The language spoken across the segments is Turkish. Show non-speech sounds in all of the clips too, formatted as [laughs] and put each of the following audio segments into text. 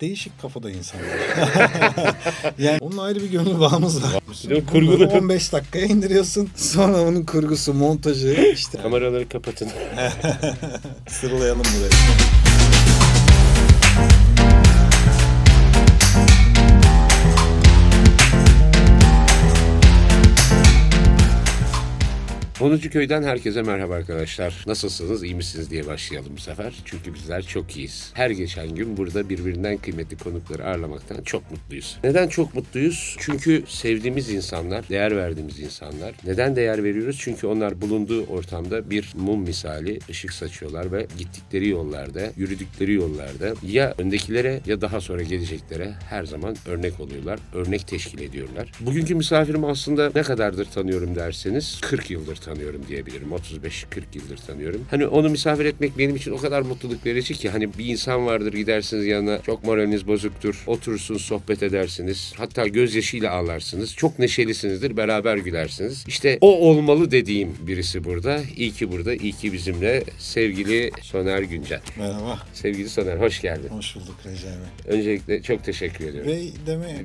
değişik kafada insanlar. [laughs] yani onun ayrı bir gönül bağımız var. Kurgulu. Bunu 15 dakikaya indiriyorsun. Sonra onun kurgusu, montajı işte. Kameraları kapatın. [laughs] Sıralayalım burayı. Onuncu köyden herkese merhaba arkadaşlar. Nasılsınız, iyi misiniz diye başlayalım bu sefer. Çünkü bizler çok iyiyiz. Her geçen gün burada birbirinden kıymetli konukları ağırlamaktan çok mutluyuz. Neden çok mutluyuz? Çünkü sevdiğimiz insanlar, değer verdiğimiz insanlar. Neden değer veriyoruz? Çünkü onlar bulunduğu ortamda bir mum misali ışık saçıyorlar ve gittikleri yollarda, yürüdükleri yollarda ya öndekilere ya daha sonra geleceklere her zaman örnek oluyorlar. Örnek teşkil ediyorlar. Bugünkü misafirim aslında ne kadardır tanıyorum derseniz 40 yıldır diyebilirim. 35-40 yıldır tanıyorum. Hani onu misafir etmek benim için o kadar mutluluk verici ki hani bir insan vardır gidersiniz yanına çok moraliniz bozuktur. Oturursunuz sohbet edersiniz. Hatta gözyaşıyla ağlarsınız. Çok neşelisinizdir. Beraber gülersiniz. İşte o olmalı dediğim birisi burada. İyi ki burada. iyi ki bizimle sevgili Soner Güncel. Merhaba. Sevgili Soner hoş geldin. Hoş bulduk Recai Bey. Öncelikle çok teşekkür ediyorum. Bey deme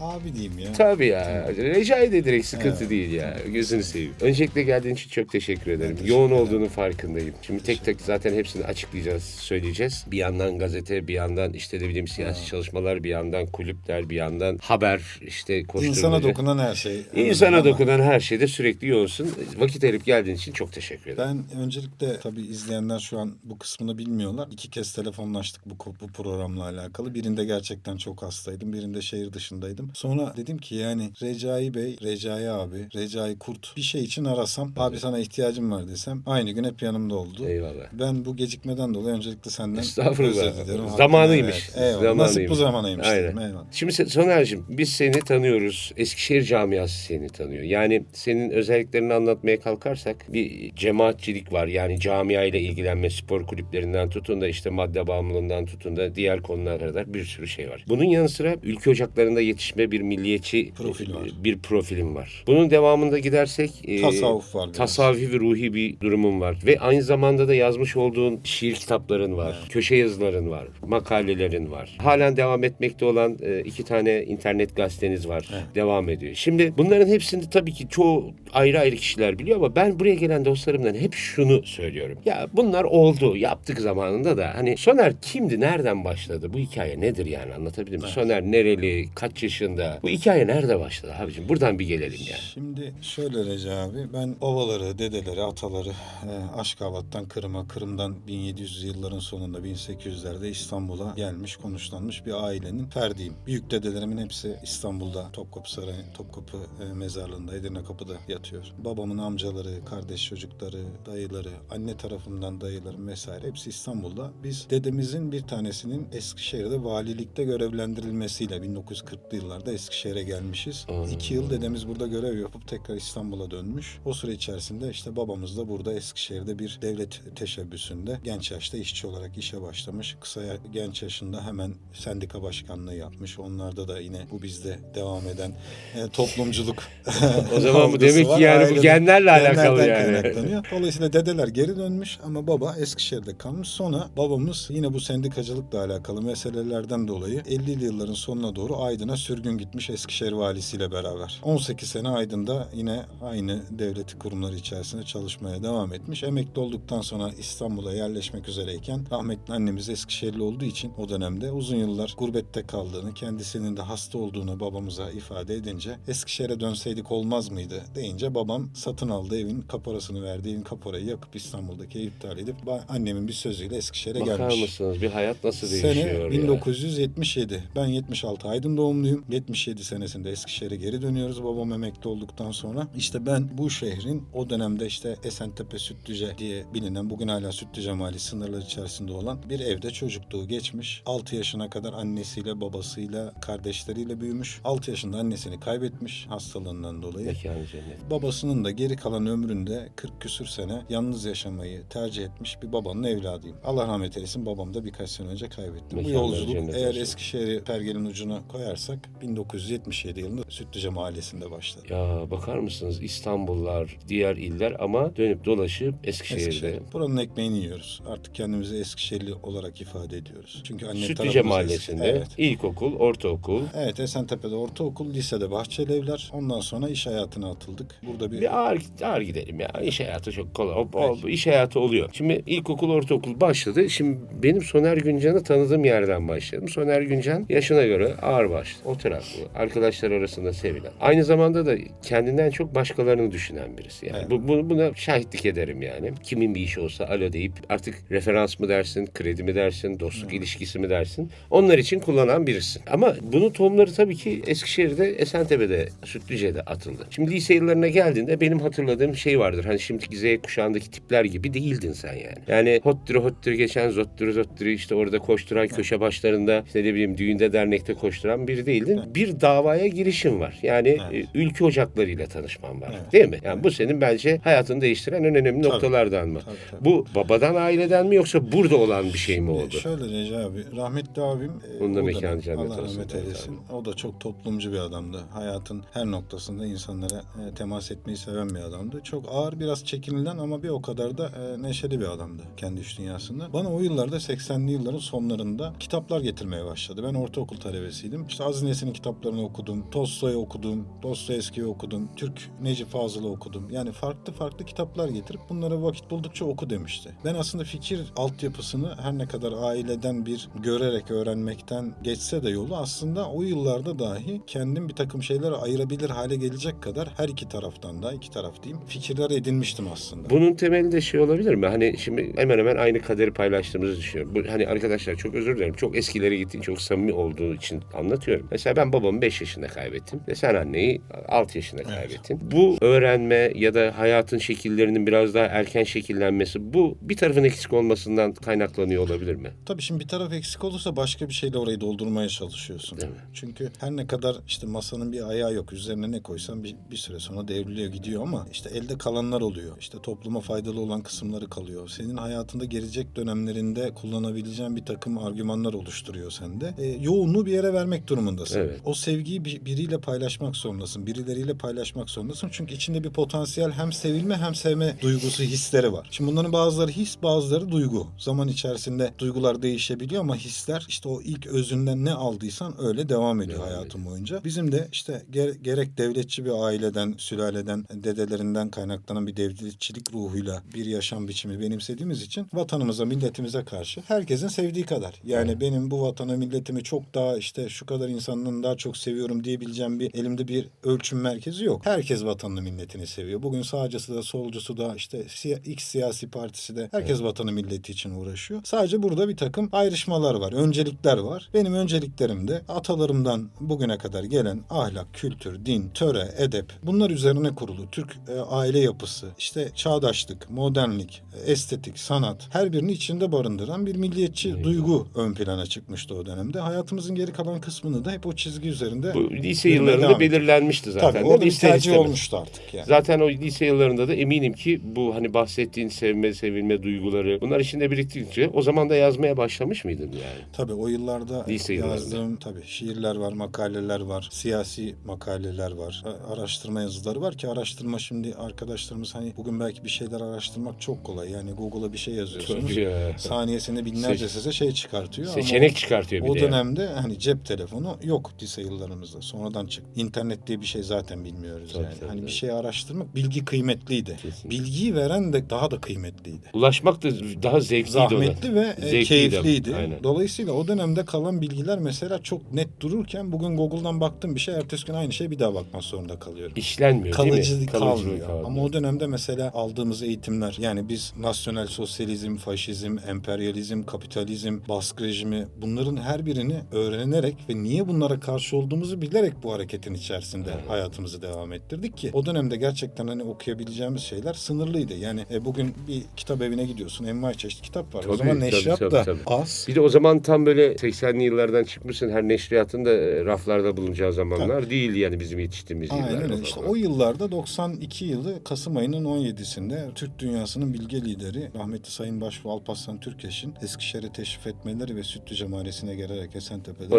abi diyeyim ya. Tabii ya. Recai de direkt sıkıntı Evet. değil ya. Gözünü seveyim. Öncelikle geldiğin için çok teşekkür ederim. teşekkür Yoğun ederim. olduğunu farkındayım. Şimdi tek tek zaten hepsini açıklayacağız, söyleyeceğiz. Bir yandan gazete, bir yandan işte de bileyim siyasi çalışmalar, bir yandan kulüpler, bir yandan haber, işte koşturmaca. İnsana dokunan her şey. İnsana Ama dokunan her şeyde sürekli yoğunsun. Vakit ayırıp geldiğin için çok teşekkür ederim. Ben öncelikle tabii izleyenler şu an bu kısmını bilmiyorlar. İki kez telefonlaştık bu, bu programla alakalı. Birinde gerçekten çok hastaydım. Birinde şehir dışındaydım. Sonra dedim ki yani Recai Bey, Recai abi, Recai Kurt bir şey için arasam abi sana ihtiyacım var desem aynı gün hep yanımda oldu. Eyvallah. Ben bu gecikmeden dolayı öncelikle senden Estağfurullah. özür dilerim. Zamanıymış. Evet. Eyvallah. Nasip bu Zamanıymış. zamanıymış Aynen. dedim. Eyvallah. Şimdi Soner'cim biz seni tanıyoruz. Eskişehir camiası seni tanıyor. Yani senin özelliklerini anlatmaya kalkarsak bir cemaatçilik var. Yani camia ile ilgilenme spor kulüplerinden tutun da işte madde bağımlılığından tutun da diğer konulara kadar bir sürü şey var. Bunun yanı sıra ülke ocaklarında yetişme bir milliyetçi Profil var. bir profilim var. Bunun devamında gidersek e, Tasavvuf var biraz. tasavvufi ve ruhi bir durumun var. Ve aynı zamanda da yazmış olduğun şiir kitapların var. Köşe yazıların var. Makalelerin var. Halen devam etmekte olan e, iki tane internet gazeteniz var. Devam ediyor. Şimdi bunların hepsini tabii ki çoğu ayrı ayrı kişiler biliyor ama ben buraya gelen dostlarımdan hep şunu söylüyorum. Ya bunlar oldu. Yaptık zamanında da. Hani Soner kimdi? Nereden başladı? Bu hikaye nedir yani? Anlatabildim mi? Soner nereli? Kaç yaşında? Bu hikaye nerede başladı abicim? Buradan bir gelelim yani. Şimdi şöyle Recep abi ben babaları, dedeleri, ataları e, Aşkabat'tan Kırım'a, Kırım'dan 1700 yılların sonunda 1800'lerde İstanbul'a gelmiş, konuşlanmış bir ailenin ferdiyim. Büyük dedelerimin hepsi İstanbul'da Topkapı Sarayı, Topkapı e, mezarlığında, Edirne Kapı'da yatıyor. Babamın amcaları, kardeş çocukları, dayıları, anne tarafından dayılarım vesaire hepsi İstanbul'da. Biz dedemizin bir tanesinin Eskişehir'de valilikte görevlendirilmesiyle 1940'lı yıllarda Eskişehir'e gelmişiz. İki yıl dedemiz burada görev yapıp tekrar İstanbul'a dönmüş. O süre içerisinde işte babamız da burada Eskişehir'de bir devlet teşebbüsünde genç yaşta işçi olarak işe başlamış. Kısa genç yaşında hemen sendika başkanlığı yapmış. Onlarda da yine bu bizde devam eden e, toplumculuk [laughs] O zaman bu demek ki yani bu genlerle alakalı yani. Dolayısıyla dedeler geri dönmüş ama baba Eskişehir'de kalmış. Sonra babamız yine bu sendikacılıkla alakalı meselelerden dolayı 50'li yılların sonuna doğru Aydın'a sürgün gitmiş Eskişehir valisiyle beraber. 18 sene Aydın'da yine aynı devlet kurumları içerisinde çalışmaya devam etmiş. Emekli olduktan sonra İstanbul'a yerleşmek üzereyken rahmetli annemiz Eskişehirli olduğu için o dönemde uzun yıllar gurbette kaldığını, kendisinin de hasta olduğunu babamıza ifade edince Eskişehir'e dönseydik olmaz mıydı deyince babam satın aldığı evin kaporasını verdiği evin kaporayı yakıp İstanbul'daki evi iptal edip annemin bir sözüyle Eskişehir'e Bakar gelmiş. mısınız bir hayat nasıl değişiyor Sene ya? 1977. Ben 76 Aydın doğumluyum. 77 senesinde Eskişehir'e geri dönüyoruz babam emekli olduktan sonra. İşte ben bu şehrin o dönemde işte Esentepe Sütlüce diye bilinen bugün hala Sütlüce Mahalle sınırları içerisinde olan bir evde çocukluğu geçmiş. 6 yaşına kadar annesiyle babasıyla kardeşleriyle büyümüş. 6 yaşında annesini kaybetmiş hastalığından dolayı. Mekanı cennet. Babasının da geri kalan ömründe 40 küsür sene yalnız yaşamayı tercih etmiş bir babanın evladıyım. Allah rahmet eylesin babam da birkaç sene önce kaybettim. Bu yolculuk eğer olsun. Eskişehir'i pergelin ucuna koyarsak 1977 yılında Sütlüce Mahallesi'nde başladı. Ya bakar mısınız İstanbullar, diğer iller ama dönüp dolaşıp Eskişehir'de. Eskişehir. Buranın ekmeğini yiyoruz. Artık kendimizi Eskişehirli olarak ifade ediyoruz. Çünkü anne Sütlüce Mahallesi'nde Evet. ilkokul, ortaokul, Evet Esentepe'de ortaokul, lisede Bahçeli Evler. Ondan sonra iş hayatına atıldık. Burada bir, Bir ağır, ağır gidelim ya. İş hayatı çok kolay. O, o, iş hayatı oluyor. Şimdi ilkokul, ortaokul başladı. Şimdi benim Soner Güncan'ı tanıdığım yerden başladım. Soner Güncan yaşına göre ağır başlı. Oturaklı. Arkadaşlar arasında sevilen. Aynı zamanda da kendinden çok başkalarını düşünen birisi. Yani Evet. bu, bu- buna şahitlik ederim yani. Kimin bir işi olsa alo deyip artık referans mı dersin, kredi mi dersin, dostluk ilişkisi mi dersin. Onlar için kullanan birisi. Ama bunun tohumları tabii ki Eskişehir'de, Esentepe'de, Sütlüce'de atıldı. Şimdi lise yıllarına geldiğinde benim hatırladığım şey vardır. Hani şimdiki Z kuşağındaki tipler gibi değildin sen yani. Yani hottürü hottürü geçen zottürü zottürü işte orada koşturan köşe başlarında işte ne bileyim düğünde dernekte koşturan biri değildin. Bir davaya girişim var. Yani Evet. e, ülke ocaklarıyla tanışman var. Evet. Değil mi? Yani bu senin bence hayatını değiştiren en önemli Tabii. noktalardan mı? Tabii, tabii. Bu babadan aileden mi yoksa burada olan bir şey mi oldu? Şöyle Recep abi, rahmetli abim, e, Onun da mekanı cennet Allah olsun rahmet eylesin. O da çok toplumcu bir adamdı. Hayatın her noktasında insanlara e, temas etmeyi seven bir adamdı. Çok ağır, biraz çekinilen ama bir o kadar da e, neşeli bir adamdı kendi iş dünyasında. Bana o yıllarda 80'li yılların sonlarında kitaplar getirmeye başladı. Ben ortaokul talebesiydim. İşte Aziz Nesin'in kitaplarını okudum. Tolstoy'u okudum. Dostoyevski'yi okudum. Türk Necip Fazıl'ı okudum. Yani farklı farklı kitaplar getirip bunları vakit buldukça oku demişti. Ben aslında fikir altyapısını her ne kadar aileden bir görerek öğrenmekten geçse de yolu aslında o yıllarda dahi kendim bir takım şeyler ayırabilir hale gelecek kadar her iki taraftan da iki taraf diyeyim fikirler edinmiştim aslında. Bunun temelinde şey olabilir mi? Hani şimdi hemen hemen aynı kaderi paylaştığımızı düşünüyorum. Bu, hani arkadaşlar çok özür dilerim. Çok eskilere gittiğin, çok samimi olduğu için anlatıyorum. Mesela ben babamı 5 yaşında kaybettim. Ve sen anneyi 6 yaşında kaybettin. Bu öğrenme ya da hayatın şekillerinin biraz daha erken şekillenmesi bu bir tarafın eksik olmasından kaynaklanıyor olabilir mi? Tabii şimdi bir taraf eksik olursa başka bir şeyle orayı doldurmaya çalışıyorsun. Değil mi? Çünkü her ne kadar işte masanın bir ayağı yok. Üzerine ne koysan bir, bir süre sonra devriliyor gidiyor ama işte elde kalanlar oluyor. İşte topluma faydalı olan kısımları kalıyor. Senin hayatında gelecek dönemlerinde kullanabileceğin bir takım argümanlar oluşturuyor sende. E, yoğunluğu bir yere vermek durumundasın. Evet. O sevgiyi bir- biriyle paylaşmak zorundasın. Birileriyle paylaşmak zorundasın. Çünkü içinde bir potansiyel hem sevilme hem sevme duygusu, hisleri var. Şimdi bunların bazıları his, bazıları duygu. Zaman içerisinde duygular değişebiliyor ama hisler işte o ilk özünden ne aldıysan öyle devam ediyor Devam hayatın boyunca. Bizim de işte ger- gerek devletçi bir aileden, sülaleden, dedelerinden kaynaklanan bir devletçilik ruhuyla bir yaşam biçimi benimsediğimiz için vatanımıza, milletimize karşı herkesin sevdiği kadar. Yani benim bu vatanı, milletimi çok daha işte şu kadar insanın daha çok seviyorum diyebileceğim bir elimde bir ölçüm merkezi yok. Herkes vatanını, milletini seviyor. Bugün sağcısı da, solcusu da işte X siyasi partisi de herkes vatanı, milleti için uğraşıyor. Sadece burada bir takım ayrışmalar var, öncelikler var. Benim önceliklerim de atalarımdan bugüne kadar gelen ahlak, kültür, din, töre, edep bunlar üzerine kurulu. Türk e, aile yapısı, işte çağdaşlık, modernlik, e, estetik, sanat her birini içinde barındıran bir milliyetçi duygu ön plana çıkmıştı o dönemde. Hayatımızın geri kalan kısmını da hep o çizgi üzerinde Bu lise yıllarında belirlenmişti zaten. Tabii orada bir tercih olmuştu artık yani. Zaten o lise yıllarında da eminim ki bu hani bahsettiğin sevme, sevilme duyguları bunlar içinde biriktikçe o zaman da yazmaya başlamış mıydın yani? Tabii o yıllarda Lise yazdığım tabii şiirler var, makaleler var, siyasi makaleler var, araştırma yazıları var ki araştırma şimdi arkadaşlarımız hani bugün belki bir şeyler araştırmak çok kolay. Yani Google'a bir şey yazıyorsunuz. Ya. Saniyesinde binlerce Seç- size şey çıkartıyor. ama Seçenek çıkartıyor bir o de. yani. dönemde hani cep telefonu yok lise yıllarımızda. Sonradan çıktı. İnternet diye bir şey zaten bilmiyoruz Tabii, yani. tabii, hani tabii. bir şey araştırmak bilgi kıymetliydi. Kesinlikle. Bilgiyi veren de daha da kıymetliydi Ulaşmak da daha zevkliydi ona. zahmetli ve e, Zevkliydi. keyifliydi. Aynen. Dolayısıyla o dönemde kalan bilgiler mesela çok net dururken bugün Google'dan baktım bir şey ertesi gün aynı şey bir daha bakmak zorunda kalıyorum. İşlenmiyor değil Kalıcı mi? kalmıyor. kalmıyor. Ama o dönemde mesela aldığımız eğitimler yani biz nasyonel sosyalizm, faşizm, emperyalizm, kapitalizm, baskı rejimi bunların her birini öğrenerek ve niye bunlara karşı olduğumuzu bilerek bu hareketin içerisinde hayatımızı devam ettirdik ki o dönemde gerçekten hani okuyabileceğimiz şeyler sınırlıydı. Yani e, bugün bir kitap evine gidiyorsun envai çeşit kitap var. Tabii, o zaman tabii, neşriyat tabii, da tabii. az. Bir de o zaman tam böyle 80'li yıllardan çıkmışsın her neşriyatın da e, raflarda bulunacağı zamanlar değil yani bizim yetiştiğimiz Aynen yıllarda. öyle. İşte falan. o yıllarda 92 yılı Kasım ayının 17'sinde Türk dünyasının bilge lideri rahmetli Sayın Başbuğ Alparslan Türkeş'in Eskişehir'e teşrif etmeleri ve Sütlüce Mahallesi'ne gelerek Esentepe'de.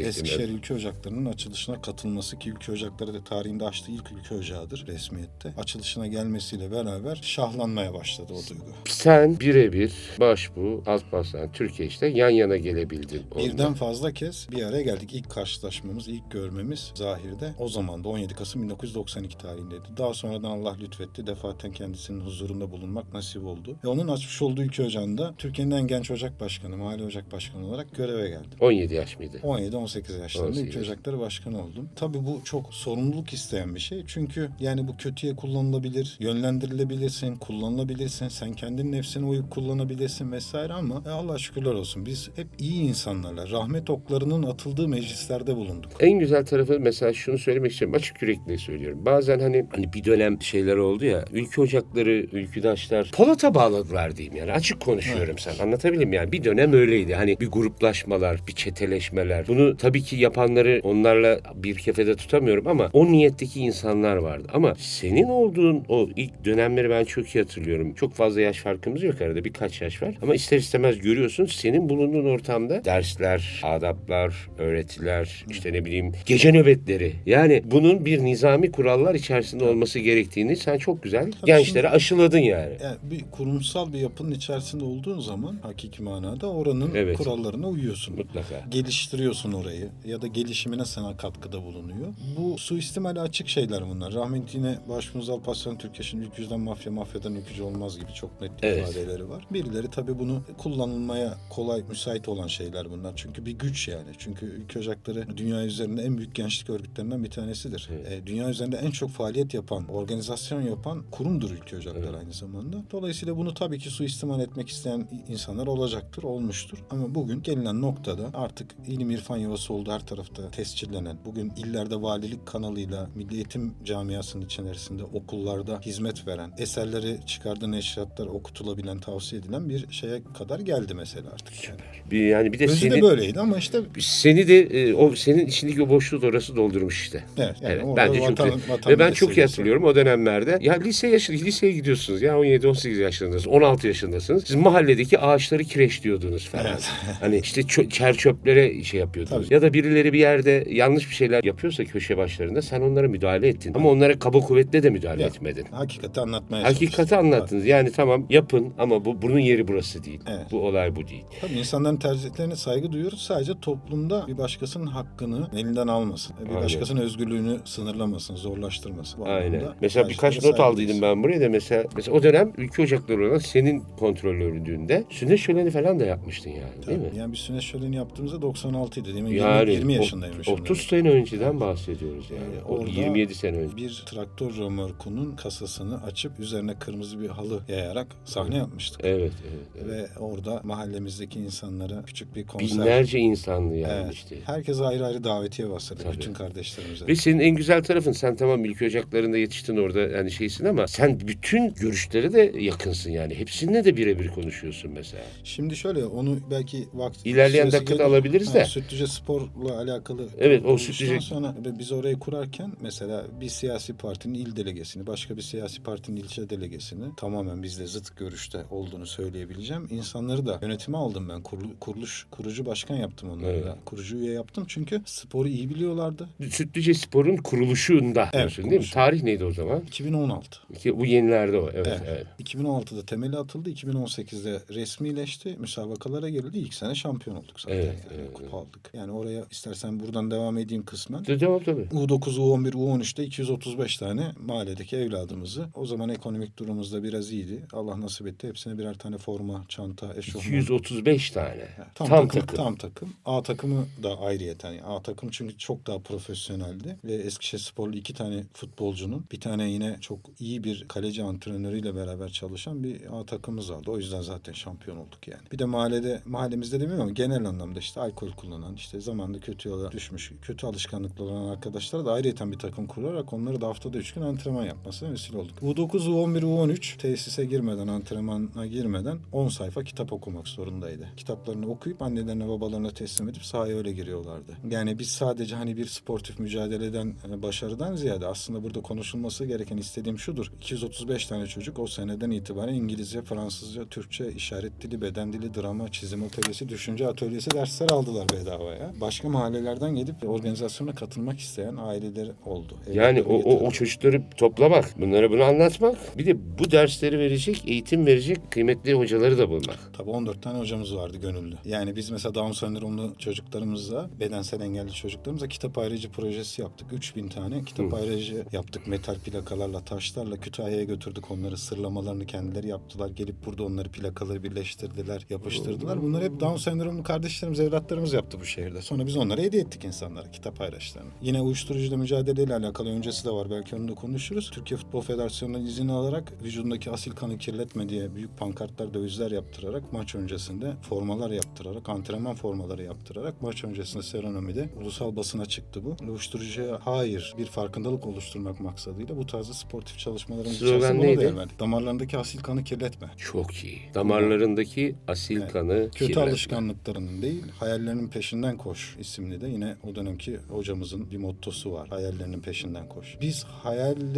Eskişehir. Ülke Ocakları'nın açılışına katılması ki Ülke Ocakları da tarihinde açtığı ilk ülke ocağıdır resmiyette. Açılışına gelmesiyle beraber şahlanmaya başladı o duygu. Sen birebir Başbu, Alparslan, Türkiye işte yan yana gelebildin. onunla. Birden fazla kez bir araya geldik. İlk karşılaşmamız, ilk görmemiz Zahir'de. O zaman da 17 Kasım 1992 tarihindeydi. Daha sonradan Allah lütfetti. Defaten kendisinin huzurunda bulunmak nasip oldu. Ve onun açmış olduğu ülke ocağında Türkiye'nin en genç ocak başkanı, mahalle ocak başkanı olarak göreve geldim. 17 yaş mıydı? 17-18 yaşlarında 18 ülke ocakları başkanı oldum. Tabii bu çok sorumluluk isteyen bir şey. Çünkü yani bu kötüye kullanılabilir, yönlendirilebilirsin, kullanılabilirsin. Sen kendin nefsine uyup kullanabilirsin vesaire ama e, Allah şükürler olsun biz hep iyi insanlarla rahmet oklarının atıldığı meclislerde bulunduk. En güzel tarafı mesela şunu söylemek istiyorum. Açık yürekli söylüyorum. Bazen hani hani bir dönem şeyler oldu ya. Ülke ocakları, ülküdaşlar Polat'a bağladılar diyeyim yani. Açık konuşuyorum sen. Anlatabildim mi? yani. Bir dönem öyleydi. Hani bir gruplaşmalar, bir çeteleşmeler. Bunu tabii ki yapanları onlarla bir kefede tutamıyorum ama o niyetteki insanlar vardı. Ama senin olduğun o ilk dönemleri ben çok iyi hatırlıyorum. Çok fazla yaş farkımız yok arada. Birkaç yaş var. Ama ister istemez görüyorsun senin bulunduğun ortamda dersler, adaplar, öğretiler, işte ne bileyim gece nöbetleri. Yani bunun bir nizami kurallar içerisinde olması gerektiğini sen çok güzel gençlere aşıladın yani. Yani bir kurumsal bir yapının içerisinde olduğun zaman hakiki manada oranın Evet. kurallarına uyuyorsun. Mutlaka. geliştiriyorsun orayı ya da gelişimine sana katkıda bulunuyor. Bu suistimale açık şeyler bunlar. Rahmetli yine Başbuğumuz Alparslan Türkeş'in ülkücüden mafya, mafyadan ülkücü olmaz gibi çok net Evet. ifadeleri var. Birileri tabii bunu kullanılmaya kolay, müsait olan şeyler bunlar. Çünkü bir güç yani. Çünkü ülke ocakları dünya üzerinde en büyük gençlik örgütlerinden bir tanesidir. E, dünya üzerinde en çok faaliyet yapan, organizasyon yapan kurumdur ülke ocakları aynı zamanda. Dolayısıyla bunu tabii ki suistimal etmek isteyen insanlar olacaktır, olmuştur. Ama bugün gelinen noktada artık ilim irfan yuvası oldu her tarafta tescillenen, bugün illerde valilik kanalıyla milli eğitim camiasının içerisinde okullarda hizmet veren, eserleri çıkardığı neşriatlar okutulabilen, tavsiye edilen bir şeye kadar geldi mesela artık. Yani. Bir, yani bir de Özü seni de böyleydi ama işte seni de e, o senin içindeki o boşluğu da orası doldurmuş işte. evet, yani Evet, bence çok vatan- güzel. vatan Ve ben çok iyi hatırlıyorum o dönemlerde. Ya lise yaşı, liseye gidiyorsunuz ya 17-18 yaşlarındasınız, 16 yaşındasınız. Siz mahalledeki ağaçları kireçliyordunuz falan. Evet. [laughs] hani işte çö- çer çöplere şey yapıyordunuz. Tabii. Ya da birileri bir yerde yanlış bir şeyler yapıyorsa köşe başlarında sen onlara müdahale ettin. Ama onlara kaba kuvvetle de müdahale Ya, etmedin. Hakikati anlatmaya Hakikati anlattınız. Yani tamam yapın ama bu bunun yeri burası değil. Evet. Bu olay bu değil. Tabii insanların tercihlerine saygı duyuyoruz. Sadece toplumda bir başkasının hakkını elinden almasın. Bir Aynen. başkasının özgürlüğünü sınırlamasın, zorlaştırmasın. Bu Aynen. anlamda Mesela birkaç not saygı aldıydım ben buraya da mesela. Mesela o dönem ülke ocakları olan senin kontrolörlüğünde sünnet şöleni falan da yapmıştın yani değil mi? Tabii. Yani bir süneç şöleni yaptığımızda 96 idi değil mi? Yani 20, 20 o- yaşındaymışım. 30 sene önceden bahsediyoruz yani. O orada 27 sene önce. Bir traktör römorkunun kasasını açıp üzerine kırmızı bir halı yayarak sahne yapmıştık. Evet, evet. evet. Ve orada mahallemizdeki insanlara küçük bir konser. Binlerce insanlı yani Evet. işte. Herkese ayrı ayrı davetiye bastırdık. Tabii. Bütün kardeşlerimize. Ve senin en güzel tarafın sen tamam ülke ocaklarında yetiştin orada yani şeysin ama sen bütün görüşlere de yakınsın yani. Hepsinle de birebir konuşuyorsun mesela. Şimdi şöyle onu belki vakti İlerleyen dakikada gelir. alabiliriz Ha, de. Sütlüce Spor'la alakalı. Evet, o Sütlüce- sonra biz orayı kurarken mesela bir siyasi partinin il delegesini, başka bir siyasi partinin ilçe delegesini tamamen bizle zıt görüşte olduğunu söyleyebileceğim. İnsanları da yönetime aldım ben. Kurulu- kuruluş kurucu başkan yaptım onları Evet. da. Kurucu üye yaptım çünkü sporu iyi biliyorlardı. Sütlüce Spor'un kuruluşunda diyorsun değil mi? Tarih neydi o zaman? 2016. Ki Bu yenilerde o. Evet, Evet. evet. 2016'da temeli atıldı. 2018'de resmileşti. Müsabakalara girildi. İlk sene şampiyon olduk zaten. Evet, yani. evet, Kupa aldık. Yani oraya istersen buradan devam edeyim kısmen. De- Devam tabii. U9, U11, U13'te 235 tane mahalledeki evladımızı o zaman ekonomik durumumuz da biraz iyiydi. Allah nasip etti. Hepsine birer tane forma, çanta, eşofman. 235 tane. Tam, Tam, takım, takım. Tam takım. A takımı da ayrıyeten. Yani A takım çünkü çok daha profesyoneldi. Ve Eskişehir Sporlu iki tane futbolcunun bir tane yine çok iyi bir kaleci antrenörüyle beraber çalışan bir A takımımız vardı. O yüzden zaten şampiyon olduk yani. Bir de mahallede, mahallemizde demiyorum ama genel anlamda işte alkol kullanan, işte zamanında kötü yola düşmüş, kötü alışkanlıklı olan arkadaşlara da ayrıyeten bir takım kurarak onları da haftada üç gün antrenman yapmasına vesile olduk. U9, U11, U13 tesise girmeden, antrenmana girmeden 10 sayfa kitap okumak zorundaydı. Kitaplarını okuyup annelerine babalarına teslim edip sahaya öyle giriyorlardı. Yani biz sadece hani bir sportif mücadeleden e, başarıdan ziyade aslında burada konuşulması gereken istediğim şudur. 235 tane çocuk o seneden itibaren İngilizce, Fransızca, Türkçe, işaret dili, beden dili, drama, çizim atölyesi, düşünce atölyesi dersler aldılar bedavaya. Başka mahallelerden gelip organizasyona katılmak isteyen aileler oldu. Yani o, o, o çocukları toplamak, bunlara bunu anlatmak. Bir de bu dersleri verecek, eğitim verecek kıymetli hocaları da bulmak. Tabii 14 tane hocamız vardı gönüllü. Yani biz mesela Down sendromlu çocuklarımızla, bedensel engelli çocuklarımızla kitap ayrıcı projesi yaptık. 3000 tane kitap ayrıcı yaptık. Metal plakalarla, taşlarla Kütahya'ya götürdük onları. Sırlamalarını kendileri yaptılar. Gelip burada onları plakaları birleştirdiler, yapıştırdılar. Bunları hep Down sendromlu kardeşlerimiz, evlatlarımız yaptı bu şehirde. Sonra biz onlara hediye ettik insanlara kitap ayraçlarını. Yine uyuşturucuyla mücadeleyle alakalı öncesi de var. Belki onu da konuşuruz. Türkiye Futbol Federasyonu'ndan izin alarak vücudundaki asil kanı kirletme diye büyük pankartlar, dövizler yaptırarak maç öncesinde formalar yaptırarak, antrenman formaları yaptırarak maç öncesinde serenomide ulusal basına çıktı bu. Uyuşturucuya hayır bir farkındalık oluşturmak maksadıyla bu tarzda sportif çalışmalarımız içerisinde buna neydi? da. Damarlarındaki asil kanı kirletme. Çok iyi. Damarlarındaki asil kanı Kötü kirletme. alışkanlıklarının değil, hayallerinin peşinden koş isimli de yine o dönemki hocamızın bir mottosu var. Hayallerinin peşinden koş. Biz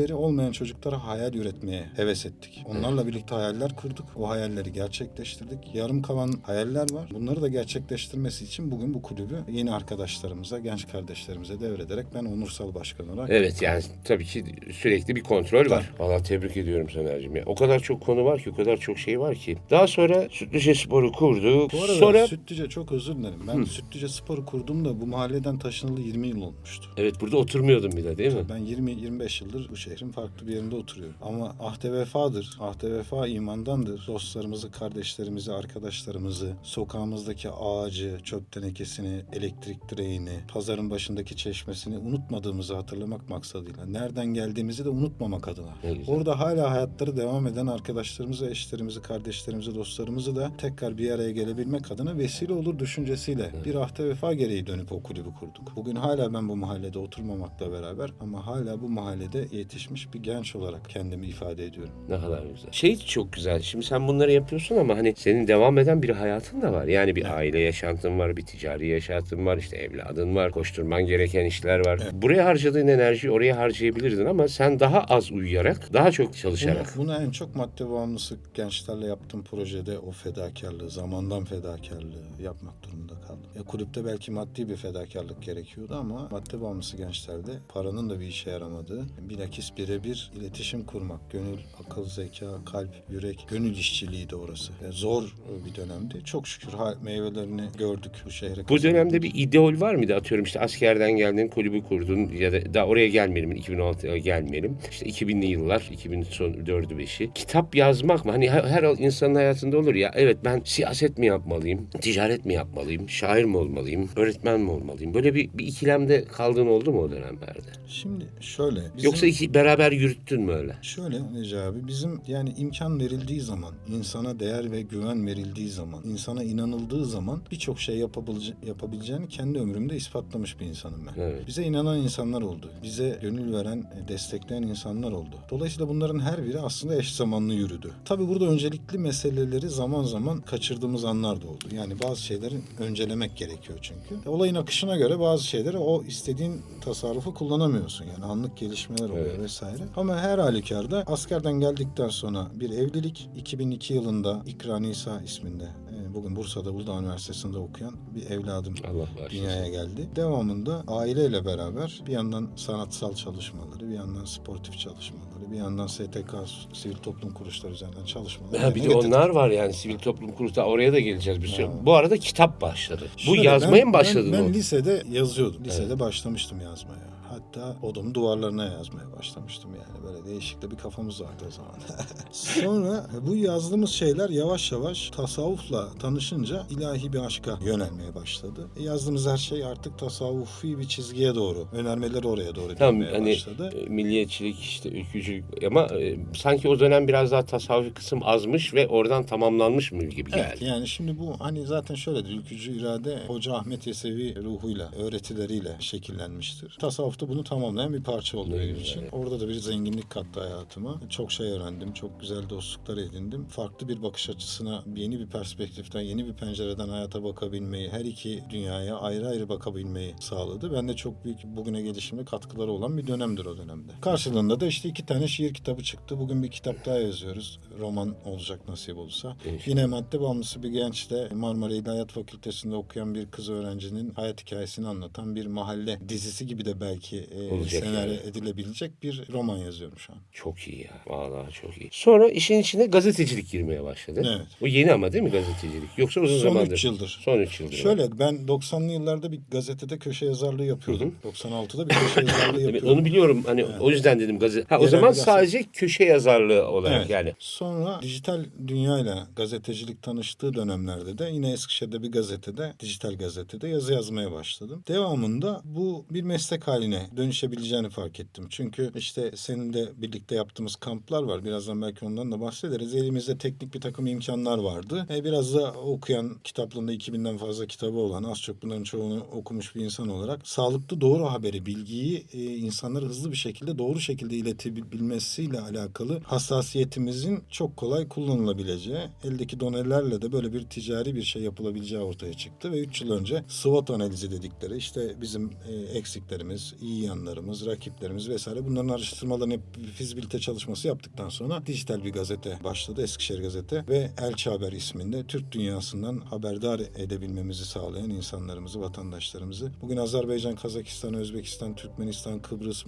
hayalleri olmayan çocuklara hayal üretmeye heves ettik. Onlarla birlikte hayaller kurduk. O hayalleri gerçekleştirdik. Yarım kalan hayaller var. Bunları da gerçekleştirmesi için bugün bu kulübü yeni arkadaşlarımıza, genç kardeşlerimize devrederek ben onursal başkan olarak Evet yani tabii ki sürekli bir kontrol var. Valla tebrik ediyorum Soner'cim ya. O kadar çok konu var ki, o kadar çok şey var ki. Daha sonra Sütlüce Spor'u kurduk. Bu arada Sonra Sütlüce çok özür dilerim. Ben Sütlüce Spor'u kurduğumda bu mahalleden taşınalı 20 yıl olmuştu. evet burada oturmuyordum bir de değil mi? Ben 20-25 yıldır bu şehrin farklı bir yerinde oturuyorum. Ama ahde vefadır. Ahde vefa imandandır. Dostlarımızı, kardeşlerimizi, arkadaşlarımızı, sokağımızdaki ağacı, çöp tenekesini, elektrik direğini, pazarın başındaki çeşmesini unutmadığımızı hatırlamak maksadıyla. Nereden geldiğimizi de unutmamak adına. Orada hala hayatları devam eden arkadaşlarımızı, eşlerimizi, kardeşlerimizi, dostlarımızı da tekrar bir araya gelebilmek adına vesile olur düşüncesiyle bir ahde vefa gereği dönüp o kulübü kurduk. Bugün hala ben bu mahallede oturmamakla beraber ama hala bu mahallede yetişmiş bir genç olarak kendimi ifade ediyorum. Ne kadar güzel. Şey çok güzel. Şimdi sen bunları yapıyorsun ama hani senin devam eden bir hayatın da var. Yani bir aile yaşantın var, bir ticari yaşantın var, işte evladın var, koşturman gereken işler var. Buraya harcadığın enerjiyi oraya harcayabilirdin ama sen daha az uyuyarak, daha çok çalışarak. bunu en çok madde bağımlısı gençlerle yaptığım projede o fedakarlığı, zamandan fedakarlığı yapmak durumunda kaldım. E, kulüpte belki maddi bir fedakarlık gerekiyordu ama madde bağımlısı gençlerde paranın da bir işe yaramadığı, bilakis birebir iletişim kurmak, gönül, akıl, zeka, kalp, yürek, gönül işçiliği de orası. E, zor bir dönemdi. Çok şükür meyvelerini gördük bu şehre. Bu dönemde bir ideol var mıydı? Atıyorum işte askerden geldin, kulübü kurdun ya da daha oraya gelmeyelim, 2016'ya gelmeyelim. İşte 2000'li yıllar, 2000 son 4'ü 5'i. Kitap yazmak mı? Hani her, her insanın hayatında olur ya. Evet ben siyaset mi yapmalıyım, ticaret mi yapmalıyım, şair mi olmalıyım, öğretmen mi olmalıyım? Böyle bir, bir ikilemde kaldığın oldu mu o dönemlerde? Şimdi şöyle. bizim- Yoksa iki, beraber yürüttün mü öyle? Şöyle Necati abi bizim yani imkan verildiği zaman, insana değer ve güven verildiği zaman, insana inanıldığı zaman birçok şey yapabilece- yapabileceğini kendi ömrümde ispatlamış bir insanım ben. Evet. Bize inanan insanlar oldu. Bize gönül veren, e, destekleyen insanlar oldu. Dolayısıyla bunların her biri aslında eş zamanlı yürüdü. Tabii burada öncelikli meseleleri zaman zaman kaçırdığımız anlar da oldu. Yani bazı şeyleri öncelemek gerekiyor çünkü. E, Olayın akışına göre bazı şeyleri o istediğin tasarrufu kullanamıyorsun. Yani anlık gelişmeler oluyor Evet. Vesaire. Ama her halükarda askerden geldikten sonra bir evlilik 2002 yılında İkra Nisa isminde e, bugün Bursa'da Uludağ Üniversitesi'nde okuyan bir evladım Allah dünyaya geldi. Devamında aileyle beraber bir yandan sanatsal çalışmaları, bir yandan sportif çalışmaları, bir yandan STK, sivil toplum kuruluşları üzerinden çalışmaları. Ha, bir de yerine getirdik. onlar var yani sivil toplum kuruluşu oraya da geleceğiz bir süre. Bu arada kitap başladı. Bu Şöyle, yazmaya ben- mı başladın Ben, ben o? lisede yazıyordum. Lisede başlamıştım yazmaya. Hatta odanın duvarlarına yazmaya başlamıştım yani. Böyle değişik de bir kafamız vardı o zaman. [laughs] Sonra bu yazdığımız şeyler yavaş yavaş tasavvufla tanışınca ilahi bir aşka yönelmeye başladı. E, yazdığımız her şey artık tasavvufi bir çizgiye doğru, önermeleri oraya doğru Tamam hani başladı. e, milliyetçilik işte ülkücülük ama e, sanki o dönem biraz daha tasavvufi kısım azmış ve oradan tamamlanmış mı gibi geldi. Evet yani şimdi bu hani zaten şöyledir. Ülkücü irade Hoca Ahmet Yesevi ruhuyla, öğretileriyle şekillenmiştir. Tasavvufta bunu tamamlayan bir parça oldu benim için. Orada da bir zenginlik kattı hayatıma. Çok şey öğrendim. Çok güzel dostluklar edindim. Farklı bir bakış açısına, yeni bir perspektiften, yeni bir pencereden hayata bakabilmeyi, her iki dünyaya ayrı ayrı bakabilmeyi sağladı. Ben de çok büyük bugüne gelişime katkıları olan bir dönemdir o dönemde. Karşılığında da işte iki tane şiir kitabı çıktı. Bugün bir kitap daha yazıyoruz. Roman olacak nasip olursa. Yine madde bağımlısı bir gençle Marmara İlahiyat Fakültesi'nde okuyan bir kız öğrencinin hayat hikayesini anlatan bir mahalle dizisi gibi de belki e, Olacak senaryo yani. edilebilecek bir roman yazıyorum şu an. Çok iyi ya. Vallahi çok iyi. Sonra işin içine gazetecilik girmeye başladı. Evet. O yeni ama değil mi gazetecilik? Yoksa uzun Son zamandır. üç yıldır. Son 3 yıldır. Şöyle ben 90'lı yıllarda bir gazetede köşe yazarlığı yapıyordum. 96'da bir köşe yazarlığı Evet, yapıyordum. onu biliyorum. Hani o yüzden dedim gazete. Ha, o Genel zaman gazete. sadece köşe yazarlığı olarak Evet. yani. Sonra dijital dünyayla gazetecilik tanıştığı dönemlerde de yine Eskişehir'de bir gazetede, dijital gazetede yazı yazmaya başladım. Devamında bu bir meslek haline dönüşebileceğini fark ettim. Çünkü işte senin de birlikte yaptığımız kamplar var. Birazdan belki ondan da bahsederiz. Elimizde teknik bir takım imkanlar vardı. E, biraz da okuyan, kitaplığında 2000'den fazla kitabı olan, az çok bunların çoğunu okumuş bir insan olarak sağlıklı doğru haberi, bilgiyi e, insanlara hızlı bir şekilde doğru şekilde iletebilmesiyle alakalı hassasiyetimizin çok kolay kullanılabileceği, eldeki donelerle de böyle bir ticari bir şey yapılabileceği ortaya çıktı ve 3 yıl önce SWOT analizi dedikleri işte bizim e, eksiklerimiz, iyi yanlarımız, rakiplerimiz vesaire bunların araştırmalarını fizibilite çalışması yaptıktan sonra dijital bir gazete başladı Eskişehir Gazete ve Elçi Haber isminde Türk dünyasından haberdar edebilmemizi sağlayan insanlarımızı, vatandaşlarımızı. Bugün Azerbaycan, Kazakistan, Özbekistan, Türkmenistan, Kıbrıs,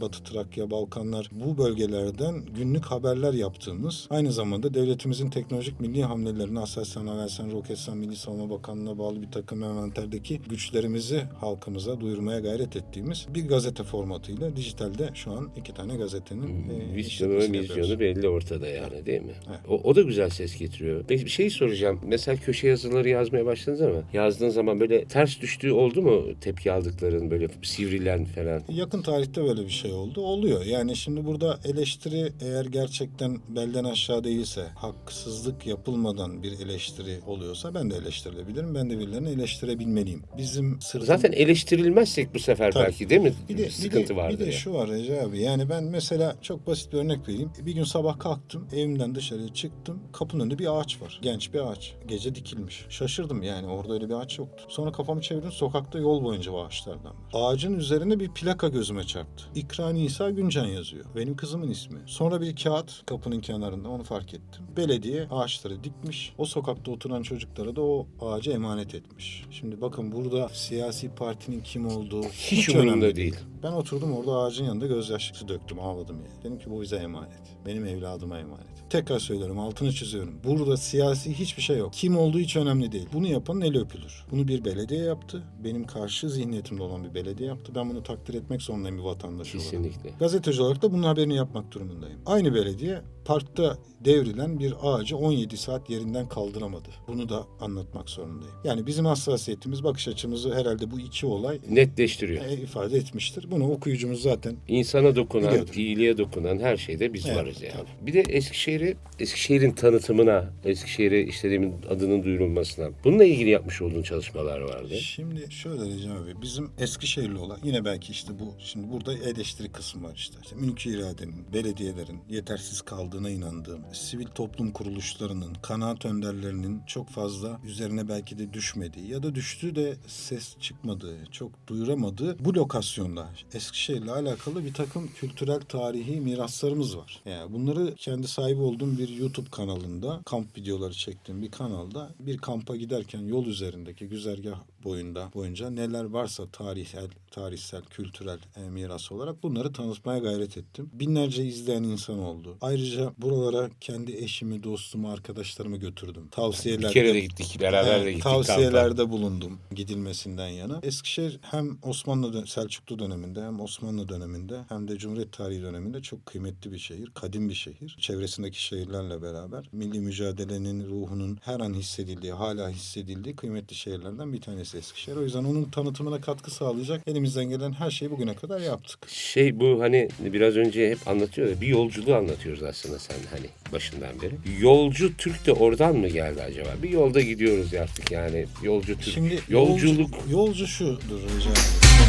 Batı Trakya, Balkanlar bu bölgelerden günlük haberler yaptığımız aynı zamanda devletimizin teknolojik milli hamlelerini Aselsan, Havelsan, Roketsan, Milli Savunma Bakanlığı'na bağlı bir takım envanterdeki güçlerimizi halkımıza duyurmaya gayret ettiğimiz bir gazete formatıyla dijitalde şu an iki tane gazetenin e, Vizyonu misyonu belli ortada yani değil mi? Evet. O, o da güzel ses getiriyor. Peki bir şey soracağım. Mesela köşe yazıları yazmaya başladınız ama yazdığın zaman böyle ters düştüğü oldu mu tepki aldıkların böyle sivrilen falan? Yakın tarihte böyle bir şey oldu. Oluyor. Yani şimdi burada eleştiri eğer gerçekten belden aşağı değilse, haksızlık yapılmadan bir eleştiri oluyorsa ben de eleştirilebilirim. Ben de birilerini eleştirebilmeliyim. Bizim sırtım... Zaten eleştirilmezsek bu sefer Tabii. belki değil mi? Bir de, Sıkıntı bir de, vardı. Bir de yani. şu var Recep abi. Yani ben mesela çok basit bir örnek vereyim. Bir gün sabah kalktım. Evimden dışarıya çıktım. Kapının önünde bir ağaç var. Genç bir ağaç. Gece dikilmiş. Şaşırdım yani. Orada öyle bir ağaç yoktu. Sonra kafamı çevirdim. Sokakta yol boyunca ağaçlardan var. Ağacın üzerine bir plaka gözüme çarptı. İkrani İsa Güncan yazıyor. Benim kızımın ismi. Sonra bir kağıt kapının kenarında onu fark ettim. Belediye ağaçları dikmiş. O sokakta oturan çocuklara da o ağacı emanet etmiş. Şimdi bakın burada siyasi partinin kim olduğu Hiç önemli umurumda değil. ben oturdum orada ağacın yanında gözyaşı döktüm, ağladım yani. Dedim ki bu bize emanet. Benim evladıma emanet. Tekrar söylüyorum, altını çiziyorum. Burada siyasi hiçbir şey yok. Kim olduğu hiç önemli değil. Bunu yapanın eli öpülür. Bunu bir belediye yaptı. Benim karşı zihniyetimde olan bir belediye yaptı. Ben bunu takdir etmek zorundayım bir vatandaş olarak. Kesinlikle. Gazeteci olarak da bunun haberini yapmak durumundayım. Aynı belediye parkta devrilen bir ağacı 17 saat yerinden kaldıramadı. Bunu da anlatmak zorundayım. Yani bizim hassasiyetimiz, bakış açımızı herhalde bu iki olay Netleştiriyor. e, ifade etmiştir. Bunu okuyucumuz zaten İnsana dokunan, Biliyordur. iyiliğe dokunan her şeyde biz Evet, varız yani. Bir de Eskişehir'i, Eskişehir'in tanıtımına, Eskişehir'e işte demin adının duyurulmasına. Bununla ilgili yapmış olduğun çalışmalar vardı. Şimdi şöyle Recep abi bizim Eskişehirli olan yine belki işte bu şimdi burada eleştiri kısmı var işte. işte mülki iradenin, belediyelerin yetersiz kaldığına inandığım, sivil toplum kuruluşlarının, kanaat önderlerinin çok fazla üzerine belki de düşmediği ya da düştüğü de ses çıkmadığı, çok duyuramadığı bu lokasyonda Eskişehir'le alakalı bir takım kültürel tarihi miraslarımız var. Yani bunları kendi sahibi olduğum bir YouTube kanalında kamp videoları çektiğim bir kanalda bir kampa giderken yol üzerindeki güzergah boyunda boyunca neler varsa tarihsel, tarihsel, kültürel e, miras olarak bunları tanıtmaya gayret ettim. Binlerce izleyen insan oldu. Ayrıca buralara kendi eşimi, dostumu, arkadaşlarımı götürdüm. Tavsiyeler Bir kere de gittik, beraber de gittik. Tavsiyelerde bulundum gidilmesinden yana. Eskişehir hem Osmanlı Selçuklu döneminde hem Osmanlı döneminde hem de Cumhuriyet tarihi döneminde çok kıymetli bir şehir, kadim bir şehir. Çevresindeki şehirlerle beraber milli mücadelenin ruhunun her an hissedildiği, hala hissedildiği kıymetli şehirlerden bir tanesi Eskişehir. O yüzden onun tanıtımına katkı sağlayacak elimizden gelen her şeyi bugüne kadar yaptık. Şey bu hani biraz önce hep anlatıyor ya bir yolculuğu anlatıyoruz aslında sen hani başından beri. Yolcu Türk de oradan mı geldi acaba? Bir yolda gidiyoruz artık yani yolcu Türk. Şimdi Yolculuk yolcu, yolcu şudur abi.